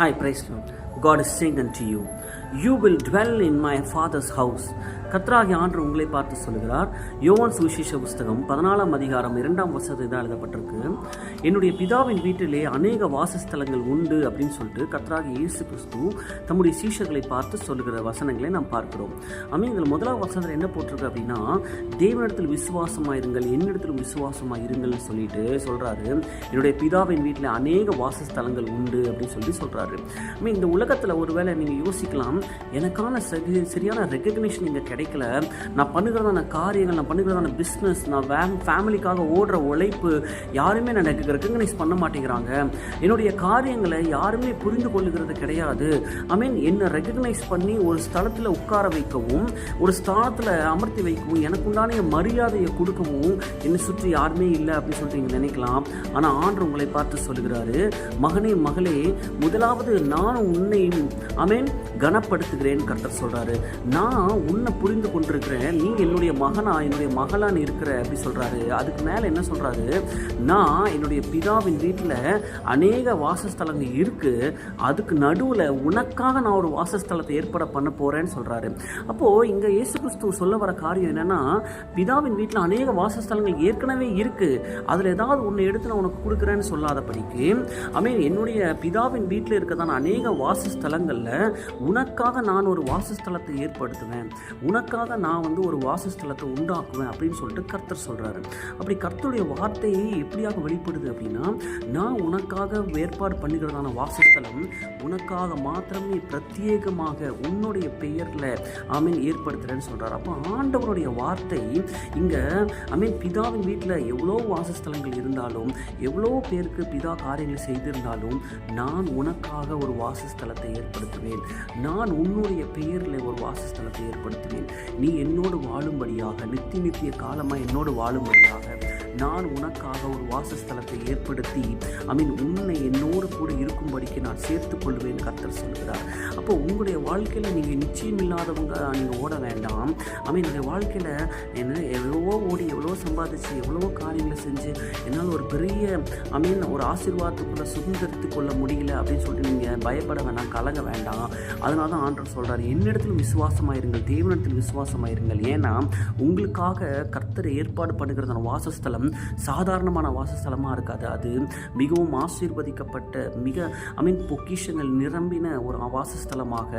Ai, e para isso não. God is saying unto you, you will dwell in my father's house கத்ராகி ஆண்டு உங்களை பார்த்து சொல்கிறார். யோவான் சுவிசேஷ புஸ்தகம் பதினாலாம் அதிகாரம் இரண்டாம் வசதி தான் எழுதப்பட்டிருக்கு. என்னுடைய பிதாவின் வீட்டிலே அநேக வாசஸ்தலங்கள் உண்டு அப்படின்னு சொல்லிட்டு கத்ராகி இயேசு கிறிஸ்து தம்முடைய சீஷர்களை பார்த்து சொல்லுகிற வசனங்களை நாம் பார்க்கிறோம். அமே இதில் முதலாவது வசனத்தில் என்ன போட்டிருக்கு அப்படின்னா தேவனிடத்தில் விசுவாசமாக இருங்கள் என்னிடத்திலும் விசுவாசமாக இருங்கள்னு சொல்லிட்டு சொல்கிறாரு என்னுடைய பிதாவின் வீட்டில் அநேக வாசஸ்தலங்கள் உண்டு அப்படின்னு சொல்லி சொல்கிறாரு அமே இந்த உலகத்தில் ஒருவேளை நீங்கள் யோசிக்கலாம் எனக்கான சரி சரியான ரெக்கக்னிஷன் இங்கே கிடைக்கல. நான் பண்ணுகிறதான காரியங்கள் நான் பண்ணுகிறதான பிஸ்னஸ் நான் வே ஃபேமிலிக்காக ஓடுற உழைப்பு யாருமே நான் எனக்கு ரெக்கக்னைஸ் பண்ண மாட்டேங்கிறாங்க. என்னுடைய காரியங்களை யாருமே புரிந்து கொள்ளுகிறது கிடையாது. ஐ மீன் என்னை ரெக்கக்னைஸ் பண்ணி ஒரு ஸ்தலத்தில் உட்கார வைக்கவும் ஒரு ஸ்தானத்தில் அமர்த்தி வைக்கவும் எனக்கு உண்டான மரியாதையை கொடுக்கவும் என்னை சுற்றி யாருமே இல்லை அப்படின்னு சொல்லிட்டு நீங்கள் நினைக்கலாம். ஆனால் ஆண்டு உங்களை பார்த்து சொல்கிறாரு மகனே மகளே முதலாவது நான் உன்னை Amen. கனப்படுத்துகிறேன் கர்த்தர் சொல்கிறாரு நான் உன்னை புரிந்து கொண்டிருக்கிறேன். நீ என்னுடைய மகனா என்னுடைய மகளான்னு இருக்கிற அப்படி சொல்கிறாரு அதுக்கு மேலே என்ன சொல்கிறாரு நான் என்னுடைய பிதாவின் வீட்டில் அநேக வாசஸ்தலங்கள் இருக்குது அதுக்கு நடுவில் உனக்காக நான் ஒரு வாசஸ்தலத்தை ஏற்பட பண்ண போகிறேன்னு சொல்கிறாரு அப்போது இங்கே இயேசு கிறிஸ்து சொல்ல வர காரியம் என்னென்னா பிதாவின் வீட்டில் அநேக வாசஸ்தலங்கள் ஏற்கனவே இருக்குது அதில் ஏதாவது ஒன்று எடுத்து நான் உனக்கு கொடுக்குறேன்னு சொல்லாதபடிக்கு மீன் என்னுடைய பிதாவின் வீட்டில் இருக்கதான அநேக வாசஸ்தலங்களில் உனக்காக நான் ஒரு வாசஸ்தலத்தை ஏற்படுத்துவேன். உனக்காக நான் வந்து ஒரு வாசஸ்தலத்தை உண்டாக்குவேன் அப்படின்னு சொல்லிட்டு கர்த்தர் சொல்கிறாரு அப்படி கர்த்தருடைய வார்த்தையை எப்படியாக வெளிப்படுது அப்படின்னா நான் உனக்காக ஏற்பாடு பண்ணுகிறதான வாசஸ்தலம் உனக்காக மாத்திரமே பிரத்யேகமாக உன்னுடைய பெயரில் ஆமீன் ஏற்படுத்துகிறேன்னு சொல்கிறார் அப்போ ஆண்டவருடைய வார்த்தை இங்கே ஐ மீன் பிதாவின் வீட்டில் எவ்வளோ வாசஸ்தலங்கள் இருந்தாலும் எவ்வளோ பேருக்கு பிதா காரியங்கள் செய்திருந்தாலும் நான் உனக்காக ஒரு வாசஸ்தலத்தை ஏற்படுத்துவேன். நான் உன்னுடைய பெயரில் ஒரு வாசஸ்தலத்தை ஏற்படுத்துவேன் நீ என்னோடு வாழும்படியாக நித்தி நித்திய காலமாக என்னோடு வாழும்படியாக நான் உனக்காக ஒரு வாசஸ்தலத்தை ஏற்படுத்தி ஐ மீன் உன்னை என்னோடு கூட இருக்கும்படிக்கு நான் சேர்த்து கொள்வேன் கர்த்தர் சொல்கிறார். அப்போ உங்களுடைய வாழ்க்கையில் நீங்கள் நிச்சயம் இல்லாதவங்க நீங்கள் ஓட வேண்டாம். ஐ மீன் உங்களுடைய வாழ்க்கையில் என்ன எவ்வளவோ ஓடி எவ்வளோ சம்பாதிச்சு எவ்வளவோ காரியங்களை செஞ்சு என்னால் ஒரு பெரிய ஐ மீன் ஒரு ஆசீர்வாதத்துக்குள்ளே சுதந்திரத்து கொள்ள முடியல அப்படின்னு சொல்லிட்டு நீங்கள் பயப்பட வேண்டாம் கலங்க வேண்டாம். அதனால தான் ஆண்டர் சொல்கிறார் என்னிடத்தில் விசுவாசமாயிருங்கள் தேவனிடத்தில் விசுவாசமாயிருங்கள். ஏன்னா உங்களுக்காக கர்த்தரை ஏற்பாடு பண்ணுகிறதான வாசஸ்தலம் சாதாரணமான வாசஸ்தலமாக இருக்காது. அது மிகவும் ஆசீர்வதிக்கப்பட்ட மிக ஐ மீன் பொக்கிஷங்கள் நிரம்பின ஒரு வாசஸ்தலமாக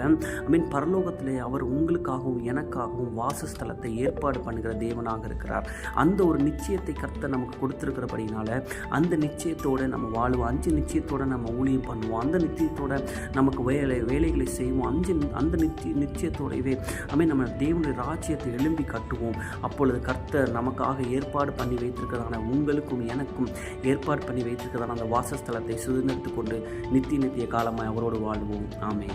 ஐ மீன் பரலோகத்திலே அவர் உங்களுக்காகவும் எனக்காகவும் வாசஸ்தலத்தை ஏற்பாடு பண்ணுகிற தேவனாக இருக்கிறார். அந்த ஒரு நிச்சயத்தை கர்த்தர் நமக்கு கொடுத்துருக்கிறபடினால அந்த நிச்சயத்தோடு நம்ம வாழ்வோம். அஞ்சு நிச்சயத்தோடு நம்ம ஊழியம் பண்ணுவோம். அந்த நிச்சயத்தோட நமக்கு வேலை வேலைகளை செய்வோம். அஞ்சு அந்த நிச்சய நிச்சயத்தோடவே ஐ மீன் நம்ம தேவனுடைய ராஜ்யத்தை எழும்பி கட்டுவோம். அப்பொழுது கர்த்தர் நமக்காக ஏற்பாடு பண்ணி வைத்திருக்கிறதான உங்களுக்கும் எனக்கும் ஏற்பாடு பண்ணி வைத்திருக்கிறதான அந்த வாசஸ்தலத்தை சுதந்திரத்து கொண்டு நித்திய நித்திய காலமாய் அவரோடு வாழ்வோம். ஆமே